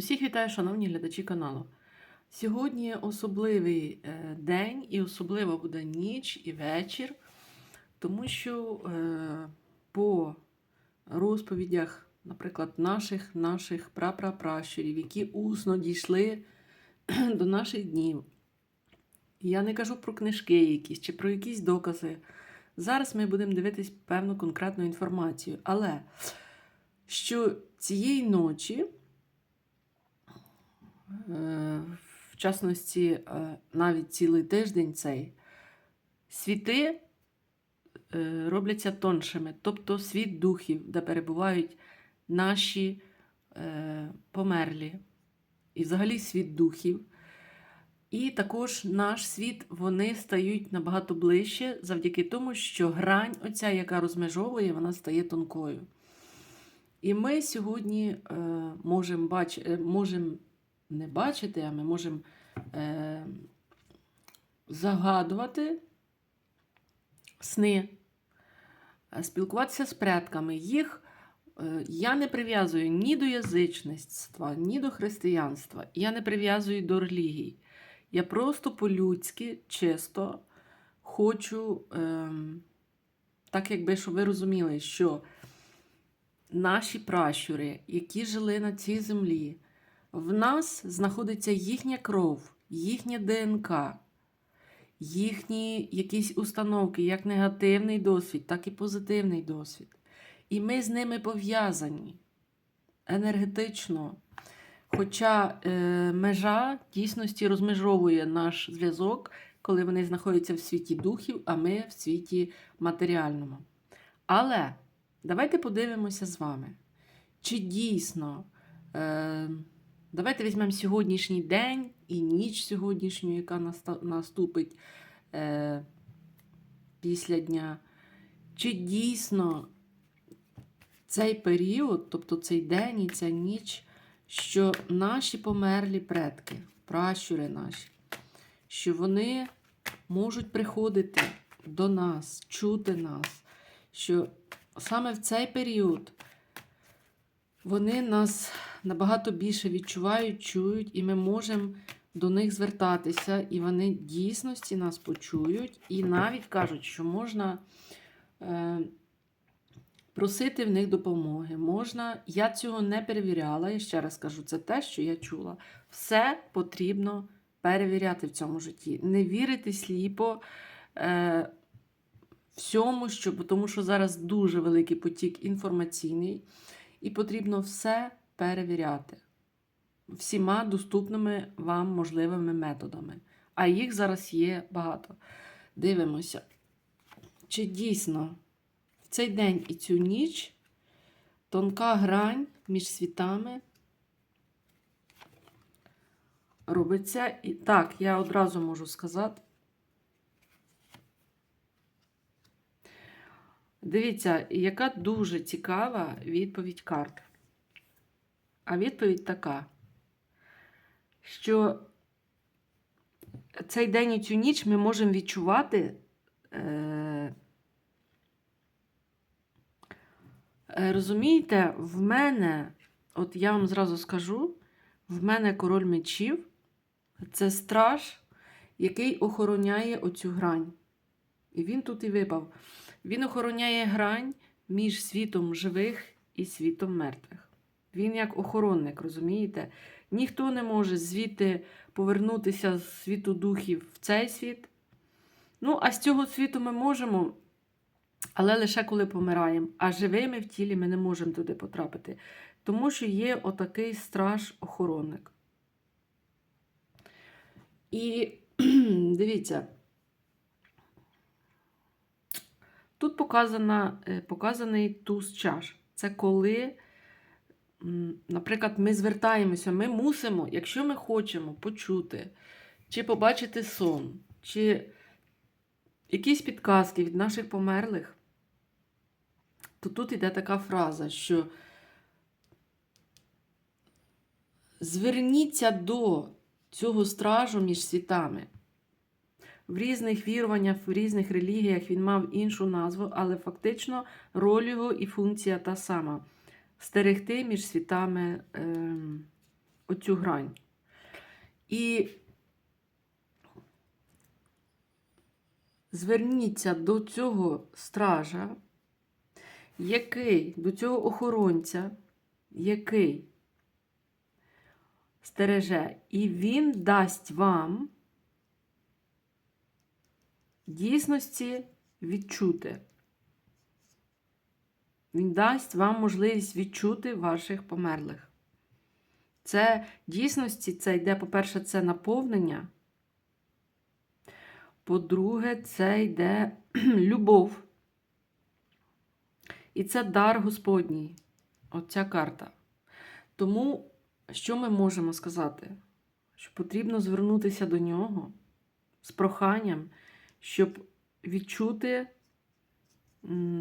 Усіх вітаю, шановні глядачі каналу. Сьогодні особливий е, день і особливо буде ніч і вечір, тому що е, по розповідях, наприклад, наших наших прапрапращурів, які усно дійшли до наших днів. Я не кажу про книжки якісь чи про якісь докази. Зараз ми будемо дивитись певну конкретну інформацію. Але що цієї ночі. Е, в частності, е, навіть цілий тиждень цей, світи е, робляться тоншими, тобто світ духів, де перебувають наші померлі, і взагалі світ духів. І також наш світ вони стають набагато ближче завдяки тому, що грань, оця, яка розмежовує, вона стає тонкою. І ми сьогодні е, можемо бачити, можемо не бачити, а ми можемо е, загадувати сни, е, спілкуватися з предками. Їх е, я не прив'язую ні до язичництва, ні до християнства. Я не прив'язую до релігій. Я просто по-людськи, чисто хочу, е, так якби, щоб ви розуміли, що наші пращури, які жили на цій землі, в нас знаходиться їхня кров, їхня ДНК, їхні якісь установки, як негативний досвід, так і позитивний досвід. І ми з ними пов'язані енергетично. Хоча е, межа дійсності розмежовує наш зв'язок, коли вони знаходяться в світі духів, а ми в світі матеріальному. Але давайте подивимося з вами, чи дійсно. Е, Давайте візьмемо сьогоднішній день і ніч сьогоднішню, яка наступить е, після дня. Чи дійсно цей період, тобто цей день і ця ніч, що наші померлі предки, пращури наші, що вони можуть приходити до нас, чути нас, що саме в цей період вони нас набагато більше відчувають, чують, і ми можемо до них звертатися, і вони дійсності нас почують, і навіть кажуть, що можна е, просити в них допомоги. Можна, Я цього не перевіряла, я ще раз кажу, це те, що я чула. Все потрібно перевіряти в цьому житті. Не вірити сліпо. Е, Всьому, що, тому що зараз дуже великий потік інформаційний, і потрібно все перевіряти всіма доступними вам можливими методами. А їх зараз є багато. Дивимося, чи дійсно в цей день і цю ніч тонка грань між світами робиться. І так, я одразу можу сказати. Дивіться, яка дуже цікава відповідь карт. А відповідь така, що цей день і цю ніч ми можемо відчувати. Е, е, Розумієте, в мене, от я вам зразу скажу, в мене король мечів це страж, який охороняє оцю грань. І він тут і випав. Він охороняє грань між світом живих і світом мертвих. Він як охоронник, розумієте? Ніхто не може звідти повернутися з світу духів в цей світ. Ну, а з цього світу ми можемо, але лише коли помираємо. А живими в тілі ми не можемо туди потрапити. Тому що є отакий страж-охоронник. І дивіться, тут показана, е, показаний туз чаш. Це коли наприклад, ми звертаємося, ми мусимо, якщо ми хочемо почути, чи побачити сон, чи якісь підказки від наших померлих, то тут йде така фраза, що зверніться до цього стражу між світами. В різних віруваннях, в різних релігіях він мав іншу назву, але фактично роль його і функція та сама стерегти між світами е, оцю грань. І зверніться до цього стража, який, до цього охоронця, який стереже, і він дасть вам дійсності відчути. Він дасть вам можливість відчути ваших померлих. Це дійсності, це йде, по-перше, це наповнення. По-друге, це йде любов. І це дар Господній. Оця карта. Тому, що ми можемо сказати? Що потрібно звернутися до нього з проханням, щоб відчути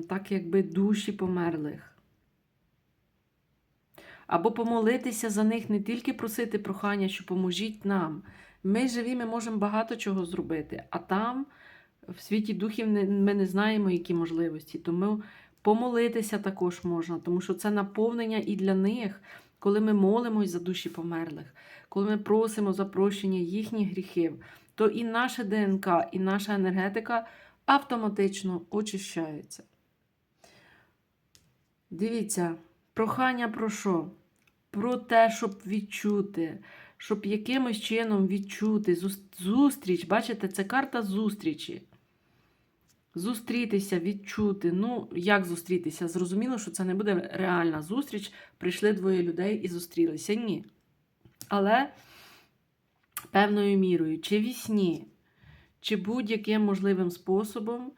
так, якби душі померлих. Або помолитися за них, не тільки просити прохання, що поможіть нам. Ми живі, ми можемо багато чого зробити, а там, в світі духів, ми не знаємо, які можливості. Тому помолитися також можна, тому що це наповнення і для них, коли ми молимось за душі померлих, коли ми просимо за прощення їхніх гріхів, то і наша ДНК, і наша енергетика автоматично очищаються. Дивіться, прохання про що? Про те, щоб відчути, щоб якимось чином відчути зустріч. Бачите, це карта зустрічі. Зустрітися, відчути. Ну, як зустрітися? Зрозуміло, що це не буде реальна зустріч. Прийшли двоє людей і зустрілися. Ні. Але певною мірою, чи вісні, чи будь-яким можливим способом,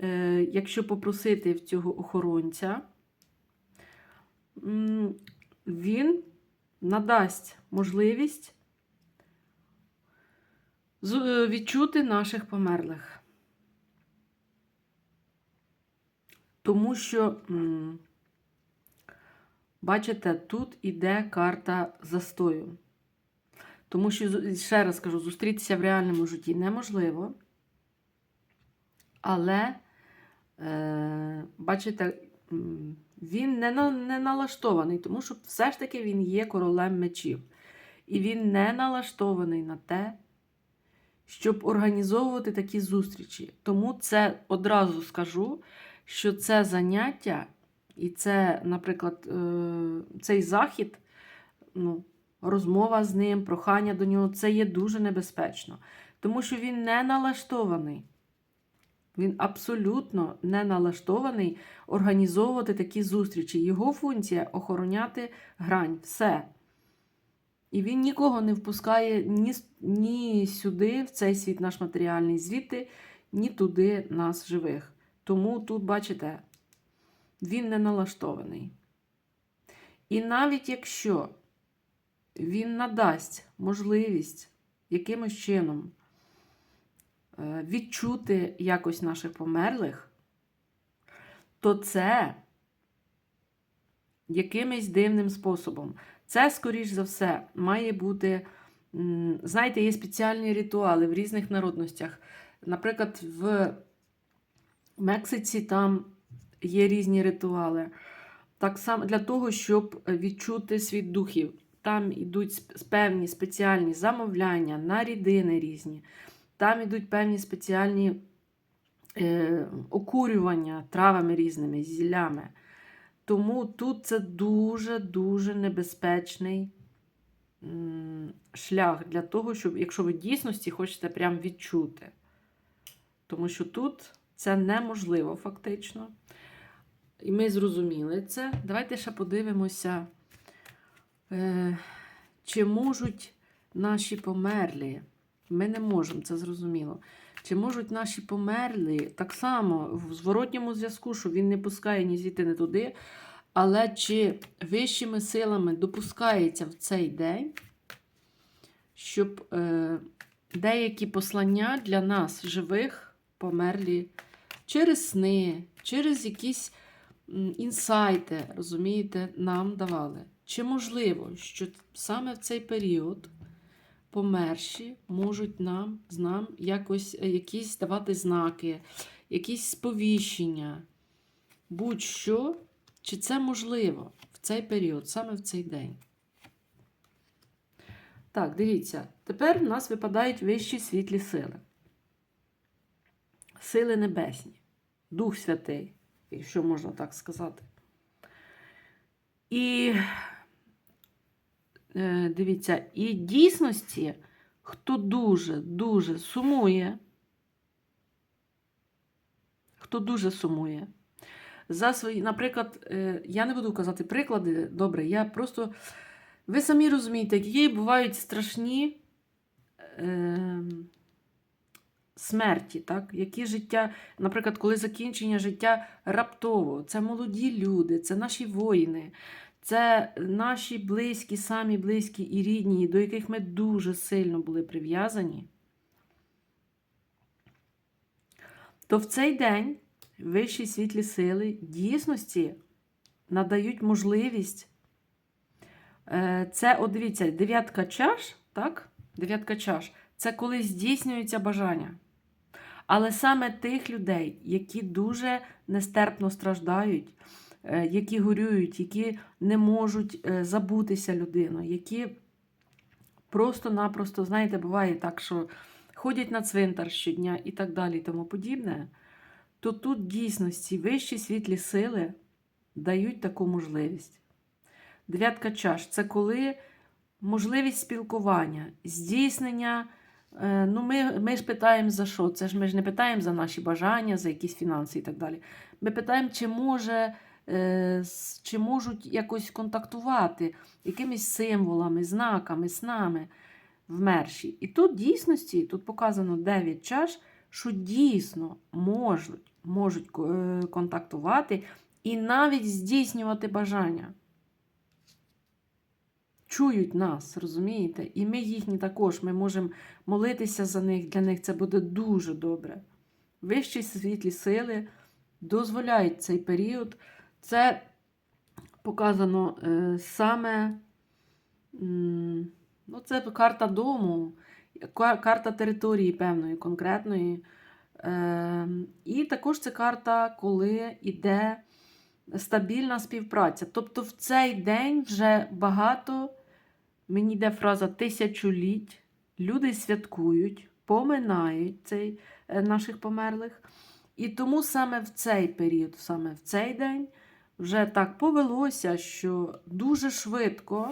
е, якщо попросити в цього охоронця, він надасть можливість е, відчути наших померлих. Тому що, бачите, тут іде карта застою. Тому що, ще раз кажу, зустрітися в реальному житті неможливо. Але, е, бачите, він не, на, не налаштований, тому що все ж таки він є королем мечів. І він не налаштований на те, щоб організовувати такі зустрічі. Тому це одразу скажу, що це заняття, і це, наприклад, е, цей захід, ну, розмова з ним, прохання до нього, це є дуже небезпечно. Тому що він не налаштований. Він абсолютно не налаштований організовувати такі зустрічі. Його функція охороняти грань. Все. І він нікого не впускає ні, ні сюди, в цей світ наш матеріальний, звідти, ні туди нас живих. Тому тут, бачите, він не налаштований. І навіть якщо він надасть можливість якимось чином е, відчути якось наших померлих, то це якимось дивним способом. Це, скоріш за все, має бути. Знаєте, є спеціальні ритуали в різних народностях. Наприклад, в Мексиці там є різні ритуали. Так само для того, щоб відчути світ духів. Там йдуть певні спеціальні замовляння на рідини різні. Там йдуть певні спеціальні е, окурювання травами різними, зіллями. Тому тут це дуже-дуже небезпечний шлях для того, щоб, якщо ви дійсності хочете прям відчути. Тому що тут це неможливо фактично. І ми зрозуміли це. Давайте ще подивимося, чи можуть наші померлі. Ми не можемо, це зрозуміло. Чи можуть наші померлі так само в зворотньому зв'язку, що він не пускає ні звідти, ні туди, але чи вищими силами допускається в цей день, щоб е, деякі послання для нас, живих, померлі, через сни, через якісь інсайти, розумієте, нам давали. Чи можливо, що саме в цей період померші можуть нам, нам якось е, якісь давати знаки, якісь сповіщення, будь-що, чи це можливо в цей період, саме в цей день? Так, дивіться, тепер в нас випадають вищі світлі сили. Сили небесні, Дух Святий, якщо можна так сказати. І дивіться, і дійсності, хто дуже-дуже сумує, хто дуже сумує. За свої, наприклад, е, я не буду казати приклади, добре, я просто. Ви самі розумієте, які бувають страшні е, смерті, так? які життя, наприклад, коли закінчення життя раптово, це молоді люди, це наші воїни, це наші близькі, самі близькі і рідні, до яких ми дуже сильно були прив'язані, то в цей день вищі світлі сили дійсності надають можливість. Е, Це, от дивіться, дев'ятка чаш, так? Дев'ятка чаш це коли здійснюються бажання. Але саме тих людей, які дуже нестерпно страждають, які горюють, які не можуть е, забутися людиною, які просто-напросто, знаєте, буває так, що ходять на цвинтар щодня і так далі, і тому подібне, то тут дійсності вищі світлі сили дають таку можливість. Дев'ятка чаш це коли можливість спілкування, здійснення. е, Ну, ми, ми ж питаємо за що? Це ж ми ж не питаємо за наші бажання, за якісь фінанси і так далі. Ми питаємо, чи може, е, чи можуть якось контактувати якимись символами, знаками, снами вмерші. І тут дійсності, тут показано 9 чаш, що дійсно можуть, можуть е, контактувати і навіть здійснювати бажання чують нас, розумієте? І ми їхні також, ми можемо молитися за них, для них це буде дуже добре. Вищі світлі сили дозволяють цей період. Це показано е, саме, ну, це карта дому, карта території певної, конкретної. Е, і також це карта, коли йде стабільна співпраця. Тобто в цей день вже багато, мені йде фраза тисячоліть, люди святкують, поминають цей, е, наших померлих. І тому саме в цей період, саме в цей день, вже так повелося, що дуже швидко,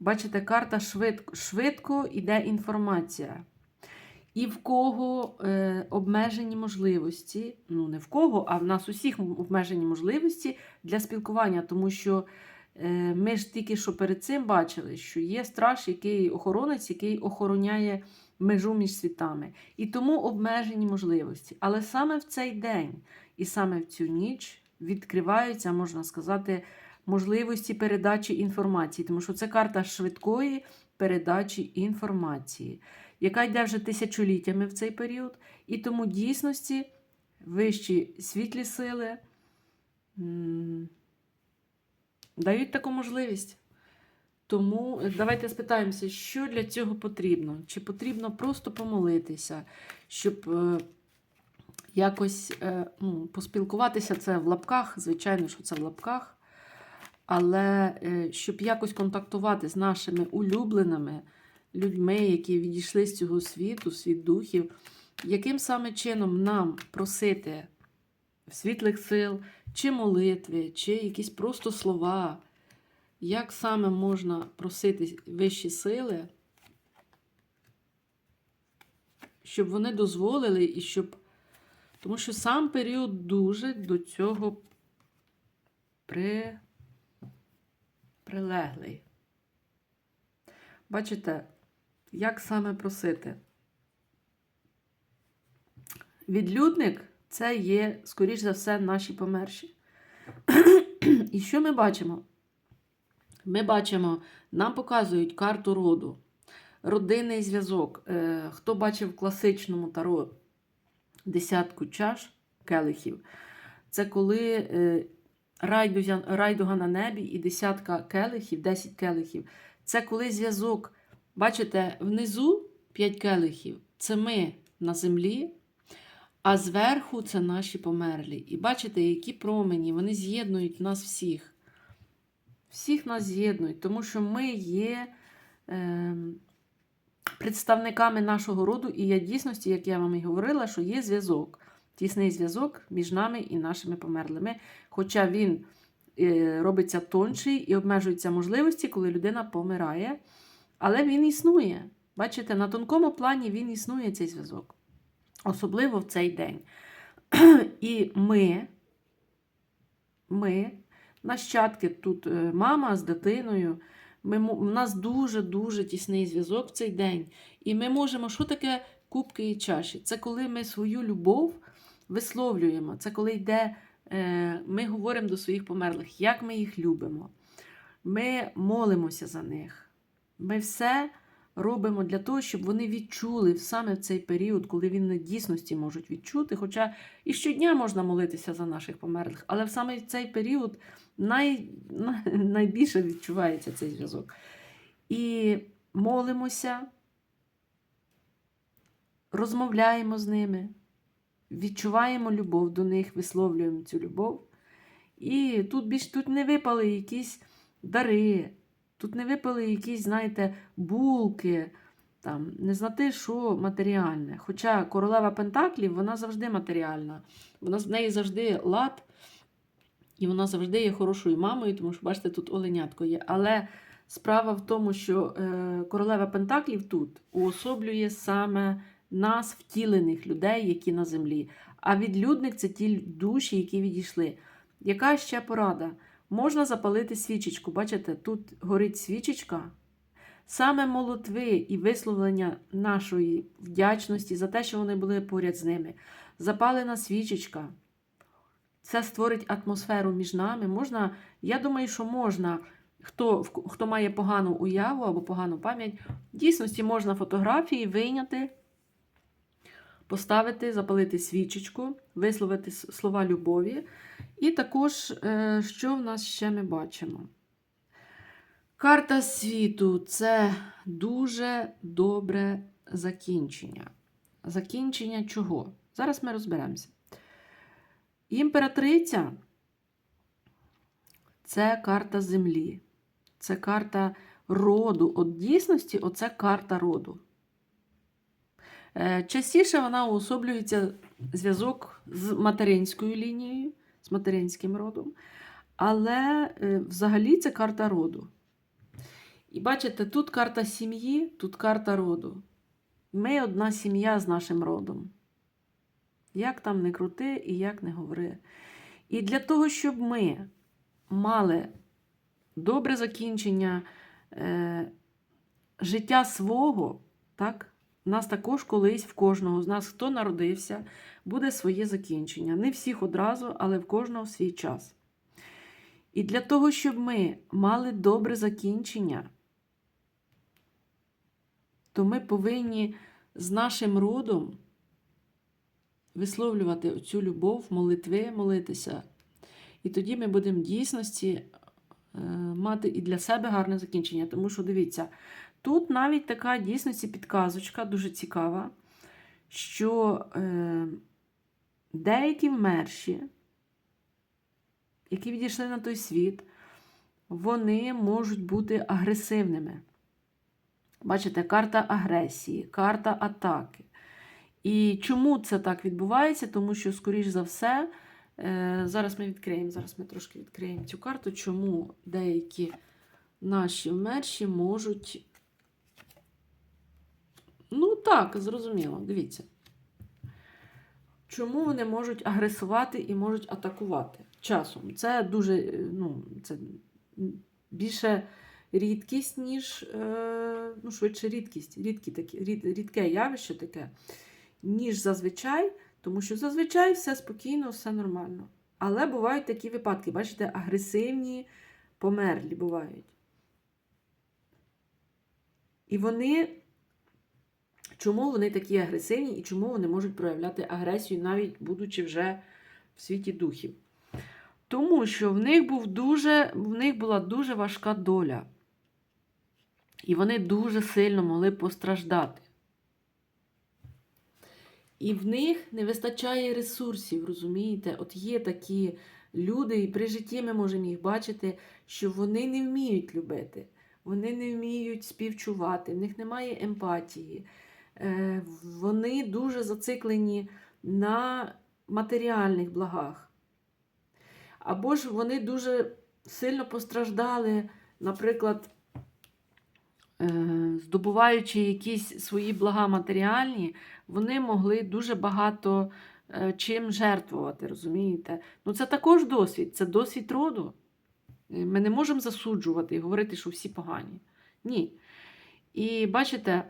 бачите, карта швидко, швидко йде інформація. І в кого е, обмежені можливості, ну не в кого, а в нас усіх обмежені можливості для спілкування, тому що е, ми ж тільки що перед цим бачили, що є страж, який охоронець, який охороняє межу між світами. І тому обмежені можливості. Але саме в цей день і саме в цю ніч відкриваються, можна сказати, можливості передачі інформації, тому що це карта швидкої передачі інформації яка йде вже тисячоліттями в цей період, і тому дійсності вищі світлі сили дають таку можливість. Тому давайте спитаємося, що для цього потрібно. Чи потрібно просто помолитися, щоб е, якось е, ну, поспілкуватися, це в лапках, звичайно, що це в лапках, але е, щоб якось контактувати з нашими улюбленими людьми, які відійшли з цього світу, світ духів, яким саме чином нам просити світлих сил, чи молитви, чи якісь просто слова, як саме можна просити вищі сили, щоб вони дозволили і щоб. Тому що сам період дуже до цього при... прилеглий. Бачите, як саме просити? Відлюдник це є, скоріш за все, наші померші. І що ми бачимо? Ми бачимо, нам показують карту роду, родинний зв'язок. Е, Хто бачив в класичному таро десятку чаш келихів, це коли е, райдуга, на небі і десятка келихів, 10 келихів. Це коли зв'язок, бачите, внизу 5 келихів це ми на землі, а зверху це наші померлі. І бачите, які промені, вони з'єднують нас всіх. Всіх нас з'єднують, тому що ми є е, представниками нашого роду, і є дійсності, як я вам і говорила, що є зв'язок, тісний зв'язок між нами і нашими померлими. Хоча він е, робиться тонший і обмежуються можливості, коли людина помирає. Але він існує. Бачите, на тонкому плані він існує цей зв'язок. Особливо в цей день. І ми, ми, нащадки, тут е, мама з дитиною, ми, у нас дуже-дуже тісний зв'язок в цей день. І ми можемо, що таке кубки і чаші? Це коли ми свою любов висловлюємо. Це коли йде, е, ми говоримо до своїх померлих, як ми їх любимо. Ми молимося за них. Ми все робимо для того, щоб вони відчули саме в цей період, коли вони дійсності можуть відчути. Хоча і щодня можна молитися за наших померлих, але в саме цей період най, най- найбільше відчувається цей зв'язок. І молимося, розмовляємо з ними, відчуваємо любов до них, висловлюємо цю любов. І тут більш тут не випали якісь дари, тут не випали якісь, знаєте, булки, там, не знати, що матеріальне. Хоча королева Пентаклів, вона завжди матеріальна. Вона в неї завжди лад, і вона завжди є хорошою мамою, тому що, бачите, тут оленятко є. Але справа в тому, що е, королева Пентаклів тут уособлює саме нас, втілених людей, які на землі. А відлюдник це ті душі, які відійшли. Яка ще порада? Можна запалити свічечку. Бачите, тут горить свічечка. Саме молитви і висловлення нашої вдячності за те, що вони були поряд з ними. Запалена свічечка. Це створить атмосферу між нами. Можна, я думаю, що можна, хто, хто має погану уяву або погану пам'ять, в дійсності можна фотографії вийняти, поставити, запалити свічечку, висловити слова любові. І також, е, що в нас ще ми бачимо? Карта світу це дуже добре закінчення. Закінчення чого? Зараз ми розберемося. Імператриця це карта землі, це карта роду. От дійсності, оце карта роду. Е, Частіше вона уособлюється зв'язок з материнською лінією, з материнським родом. Але е, взагалі це карта роду. І бачите, тут карта сім'ї, тут карта роду. Ми одна сім'я з нашим родом. Як там не крути і як не говори. І для того, щоб ми мали добре закінчення е, життя свого, так? Нас також колись в кожного з нас, хто народився, буде своє закінчення. Не всіх одразу, але в кожного свій час. І для того, щоб ми мали добре закінчення, то ми повинні з нашим родом висловлювати цю любов, молитви, молитися. І тоді ми будемо в дійсності е, мати і для себе гарне закінчення. Тому що дивіться, тут навіть така дійсності підказочка дуже цікава, що е, деякі вмерші, які відійшли на той світ, вони можуть бути агресивними. Бачите, карта агресії, карта атаки. І чому це так відбувається? Тому що, скоріш за все, е, зараз ми відкриємо, зараз ми трошки відкриємо цю карту, чому деякі наші вмерші можуть. Ну, так, зрозуміло, дивіться. Чому вони можуть агресувати і можуть атакувати часом? Це дуже, е, ну, це більше рідкість, ніж, е, ну, швидше рідкість, рідкі такі, рід, рідке явище таке, ніж зазвичай, тому що зазвичай все спокійно, все нормально. Але бувають такі випадки, бачите, агресивні померлі бувають. І вони, чому вони такі агресивні і чому вони можуть проявляти агресію, навіть будучи вже в світі духів? Тому що в них, був дуже, в них була дуже важка доля. І вони дуже сильно могли постраждати. І в них не вистачає ресурсів, розумієте? От є такі люди, і при житті ми можемо їх бачити, що вони не вміють любити. вони не вміють співчувати, в них немає емпатії. Е, Вони дуже зациклені на матеріальних благах. Або ж вони дуже сильно постраждали, наприклад, е, здобуваючи якісь свої блага матеріальні, вони могли дуже багато е, чим жертвувати, розумієте? Ну, це також досвід, це досвід роду. Е, Ми не можемо засуджувати і говорити, що всі погані. Ні. І бачите,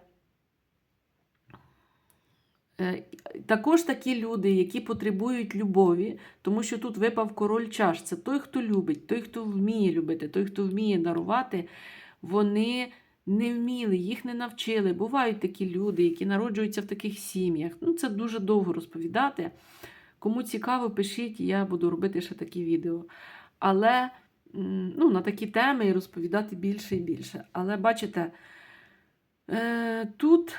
е, також такі люди, які потребують любові, тому що тут випав король чаш. Це той, хто любить, той, хто вміє любити, той, хто вміє дарувати, вони не вміли, їх не навчили. Бувають такі люди, які народжуються в таких сім'ях. Ну, це дуже довго розповідати. Кому цікаво, пишіть, я буду робити ще такі відео. Але ну, на такі теми і розповідати більше і більше. Але бачите, е, тут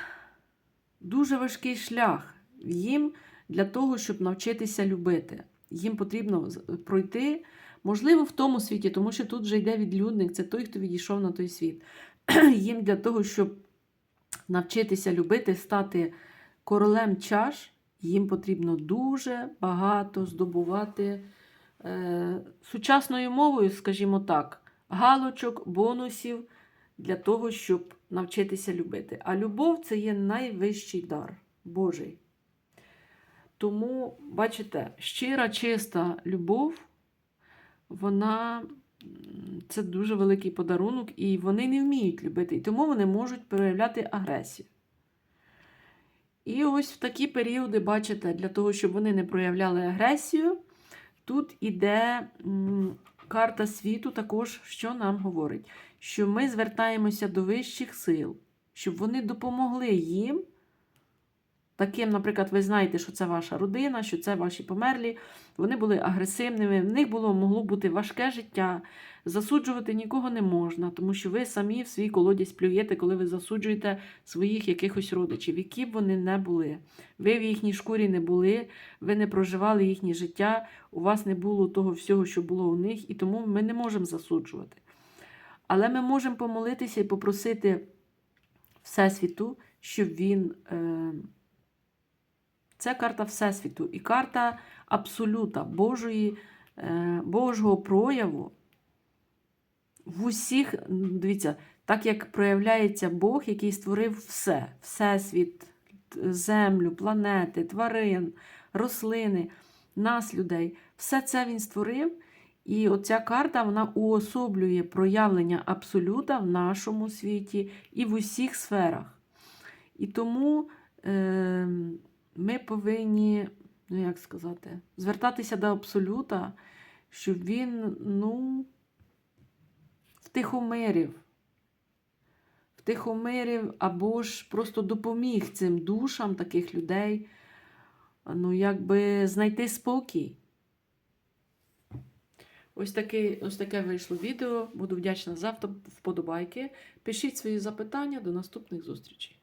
дуже важкий шлях їм для того, щоб навчитися любити. Їм потрібно пройти, можливо, в тому світі, тому що тут вже йде відлюдник, це той, хто відійшов на той світ. Їм для того, щоб навчитися любити, стати королем чаш, їм потрібно дуже багато здобувати е, сучасною мовою, скажімо так, галочок, бонусів для того, щоб навчитися любити. А любов це є найвищий дар Божий. Тому, бачите, щира, чиста любов, вона це дуже великий подарунок, і вони не вміють любити, і тому вони можуть проявляти агресію. І ось в такі періоди, бачите, для того, щоб вони не проявляли агресію, тут іде карта світу, також що нам говорить, що ми звертаємося до вищих сил, щоб вони допомогли їм. Таким, наприклад, ви знаєте, що це ваша родина, що це ваші померлі. Вони були агресивними, в них було могло бути важке життя. Засуджувати нікого не можна, тому що ви самі в свій колодязь плюєте, коли ви засуджуєте своїх якихось родичів, які б вони не були. Ви в їхній шкурі не були, ви не проживали їхнє життя, у вас не було того всього, що було у них, і тому ми не можемо засуджувати. Але ми можемо помолитися і попросити Всесвіту, щоб він. Е... Це карта Всесвіту і карта абсолюта Божої, е, Божого прояву в усіх, дивіться, так як проявляється Бог, який створив все: Всесвіт, землю, планети, тварин, рослини, нас, людей. Все це він створив. І оця карта вона уособлює проявлення абсолюта в нашому світі і в усіх сферах. І тому е, ми повинні, ну як сказати, звертатися до абсолюта, щоб він, ну, втихомирив. Втихомирив або ж просто допоміг цим душам таких людей, ну, якби знайти спокій. Ось, таке, ось таке вийшло відео. Буду вдячна за вподобайки. Пишіть свої запитання. До наступних зустрічей.